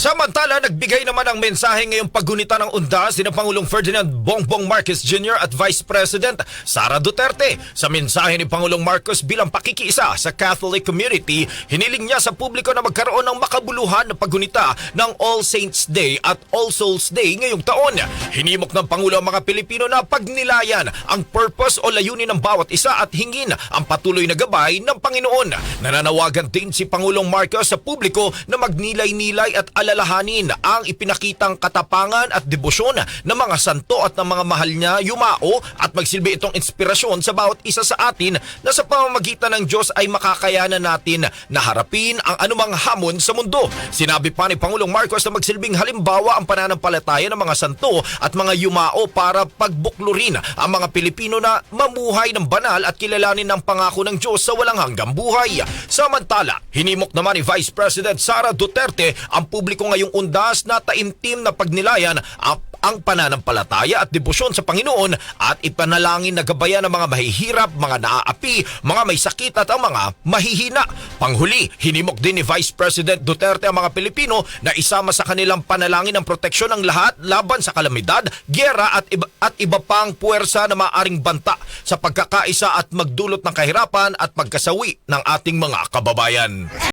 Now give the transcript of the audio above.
Samantala, nagbigay naman ng mensahe ngayong paggunita ng undas ni Pangulong Ferdinand Bongbong Marcos Jr. at Vice President Sara Duterte. Sa mensahe ni Pangulong Marcos bilang pakikiisa sa Catholic community, hiniling niya sa publiko na magkaroon ng makabuluhan na paggunita ng All Saints Day at All Souls Day ngayong taon. Hinimok ng Pangulo ang mga Pilipino na pagnilayan ang purpose o layunin ng bawat isa at hingin ang patuloy na gabay ng Panginoon. Nananawagan din si Pangulong Marcos sa publiko na magnilay-nilay at alalahanin ang ipinakitang katapangan at debosyon ng mga santo at ng mga mahal niya yumao at magsilbi itong inspirasyon sa bawat isa sa atin na sa pamamagitan ng Diyos ay makakayanan natin na harapin ang anumang hamon sa mundo. Sinabi pa ni Pangulong Marcos na magsilbing halimbawa ang pananampalataya ng mga santo at mga yumao para pagbuklurin ang mga Pilipino na mamuhay ng banal at kilalanin ang pangako ng Diyos sa walang hanggang buhay. Samantala, hinimok naman ni Vice President Sara Duterte ang publiko ngayong undas na taimtim na pagnilayan ang ang pananampalataya at debosyon sa Panginoon at ipanalangin na gabayan ng mga mahihirap, mga naaapi, mga may sakit at ang mga mahihina. Panghuli, hinimok din ni Vice President Duterte ang mga Pilipino na isama sa kanilang panalangin ang proteksyon ng lahat laban sa kalamidad, gyera at iba, at iba pang puwersa na maaring banta sa pagkakaisa at magdulot ng kahirapan at pagkasawi ng ating mga kababayan.